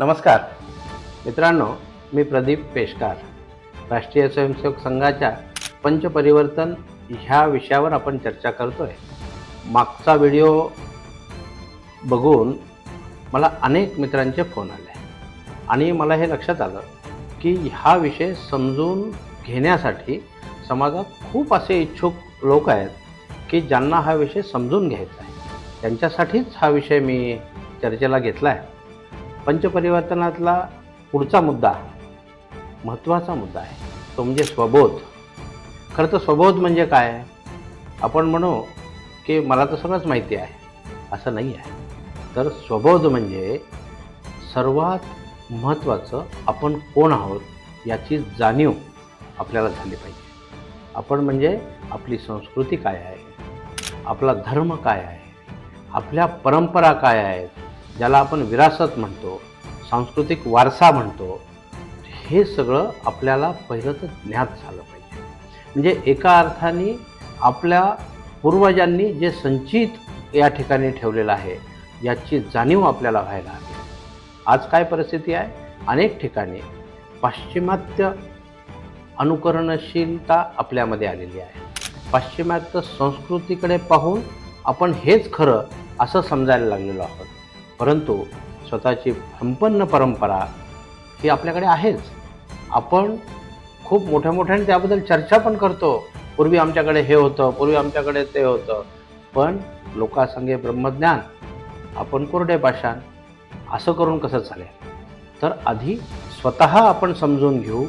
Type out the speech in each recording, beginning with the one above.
नमस्कार. मित्रांनो मी प्रदीप पेशकार. राष्ट्रीय स्वयंसेवक संघाच्या पंचपरिवर्तन ह्या विषयावर आपण चर्चा करतोय. मागचा व्हिडिओ बघून मला अनेक मित्रांचे फोन आले. आणि मला हे लक्षात आलं की हा विषय समजून घेण्यासाठी समाजात खूप असे इच्छुक लोक आहेत की ज्यांना हा विषय समजून घ्यायचा आहे. त्यांच्यासाठीच हा विषय मी चर्चेला घेतला आहे पंचपरिवर्तनातला पुढचा मुद्दा महत्त्वाचा मुद्दा आहे. तो म्हणजे स्वबोध. खरं तर स्वबोध म्हणजे काय? आपण म्हणू की मला तर सगळंच माहिती आहे. असं नाही आहे. तर स्वबोध म्हणजे सर्वात महत्त्वाचं आपण कोण आहोत याची जाणीव आपल्याला झाली पाहिजे. आपण म्हणजे आपली संस्कृती काय आहे? आपला धर्म काय आहे? आपल्या परंपरा काय आहेत? ज्याला आपण विरासत म्हणतो सांस्कृतिक वारसा म्हणतो हे सगळं आपल्याला पहिलं तर ज्ञात झालं पाहिजे. म्हणजे एका अर्थाने आपल्या पूर्वजांनी जे संचित या ठिकाणी ठेवलेलं आहे याची जाणीव आपल्याला व्हायला हवी. आज काय परिस्थिती आहे? अनेक ठिकाणी पाश्चिमात्य अनुकरणशीलता आपल्यामध्ये आलेली आहे. पाश्चिमात्य संस्कृतीकडे पाहून आपण हेच खरं असं समजायला लागलेलो आहोत. परंतु स्वतःची संपन्न परंपरा ही आपल्याकडे आहेच. आपण खूप मोठ्या मोठ्याने त्याबद्दल चर्चा पण करतो. पूर्वी आमच्याकडे हे होतं पूर्वी आमच्याकडे ते होतं. पण लोकासंगे ब्रह्मज्ञान आपण कोरडे पाषाण असं करून कसं चालेल? तर आधी स्वतः आपण समजून घेऊ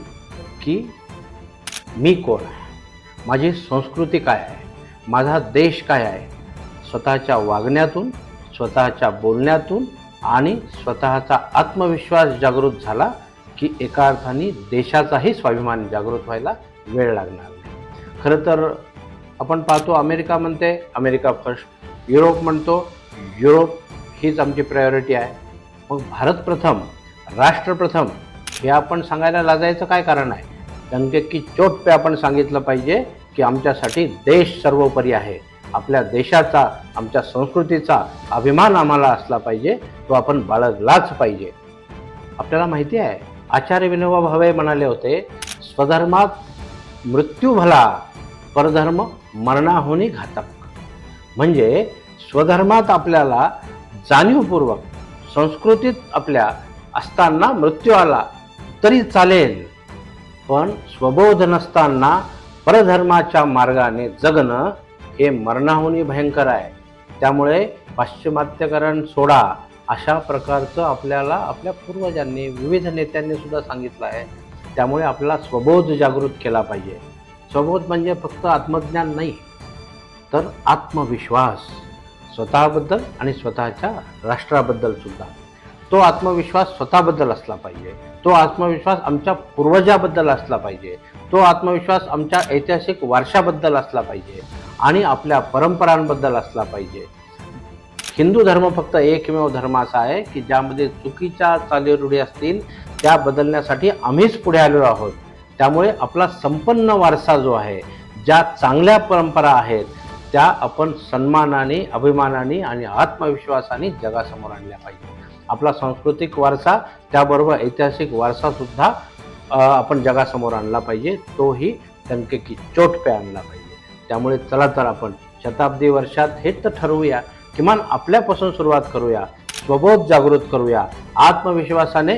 की मी कोण आहे? माझी संस्कृती काय आहे? माझा देश काय आहे? स्वतःच्या वागण्यातून स्वतःच्या बोलण्यातून आणि स्वतःचा आत्मविश्वास जागृत झाला की एका अर्थाने देशाचाही स्वाभिमान जागृत व्हायला वेळ लागणार नाही. खरं तर आपण पाहतो अमेरिका म्हणते अमेरिका फर्स्ट युरोप म्हणतो युरोप हीच आमची प्रायोरिटी आहे. मग भारत प्रथम राष्ट्र प्रथम हे आपण सांगायला लाजायचं काय कारण आहे? कारण की चोट पे आपण सांगितलं पाहिजे की आमच्यासाठी देश सर्वोपरी आहे. आपल्या देशाचा आमच्या संस्कृतीचा अभिमान आम्हाला असला पाहिजे तो आपण बाळगलाच पाहिजे. आपल्याला माहिती आहे आचार्य विनोबा भावे म्हणाले होते स्वधर्मात मृत्यू भला परधर्म मरणाहुनी घातक. म्हणजे स्वधर्मात आपल्याला जाणीवपूर्वक संस्कृतीत आपल्या असताना मृत्यू आला तरी चालेल. पण स्वबोध नसताना परधर्माच्या मार्गाने जगणं हे मरणाहूनही भयंकर आहे. त्यामुळे पाश्चिमात्यकरण सोडा अशा प्रकारचं आपल्याला आपल्या पूर्वजांनी विविध नेत्यांनी सुद्धा सांगितलं आहे. त्यामुळे आपला स्वबोध जागृत केला पाहिजे. स्वबोध म्हणजे फक्त आत्मज्ञान नाही तर आत्मविश्वास. स्वतःबद्दल आणि स्वतःच्या राष्ट्राबद्दल सुद्धा. तो आत्मविश्वास स्वतःबद्दल असला पाहिजे. तो आत्मविश्वास आमच्या पूर्वजाबद्दल असला पाहिजे. तो आत्मविश्वास आमच्या ऐतिहासिक वारशाबद्दल असला पाहिजे आणि आपल्या परंपरांबद्दल असला पाहिजे. हिंदू धर्म फक्त एकमेव धर्म असा आहे की ज्यामध्ये चुकीच्या चालीरूढी असतील त्या बदलण्यासाठी आम्हीच पुढे आलेलो आहोत. त्यामुळे आपला संपन्न वारसा जो आहे ज्या चांगल्या परंपरा आहेत त्या आपण सन्मानाने अभिमानाने आणि आत्मविश्वासाने जगासमोर आणल्या पाहिजे आपला सांस्कृतिक वारसा त्याबरोबर ऐतिहासिक वारसासुद्धा आपण जगासमोर आणला पाहिजे तोही टंकेकी चोट पे आणला पाहिजे. त्यामुळे चला तर आपण शताब्दी वर्षात हेच तर ठरवूया किमान आपल्यापासून सुरुवात करूया स्वबोध जागृत करूया आत्मविश्वासाने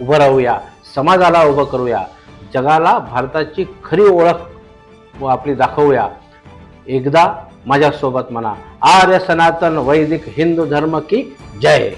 उभं राहूया समाजाला उभं करूया जगाला भारताची खरी ओळख व आपली दाखवूया. एकदा माझ्यासोबत म्हणा आर्य सनातन वैदिक हिंदू धर्म की जय.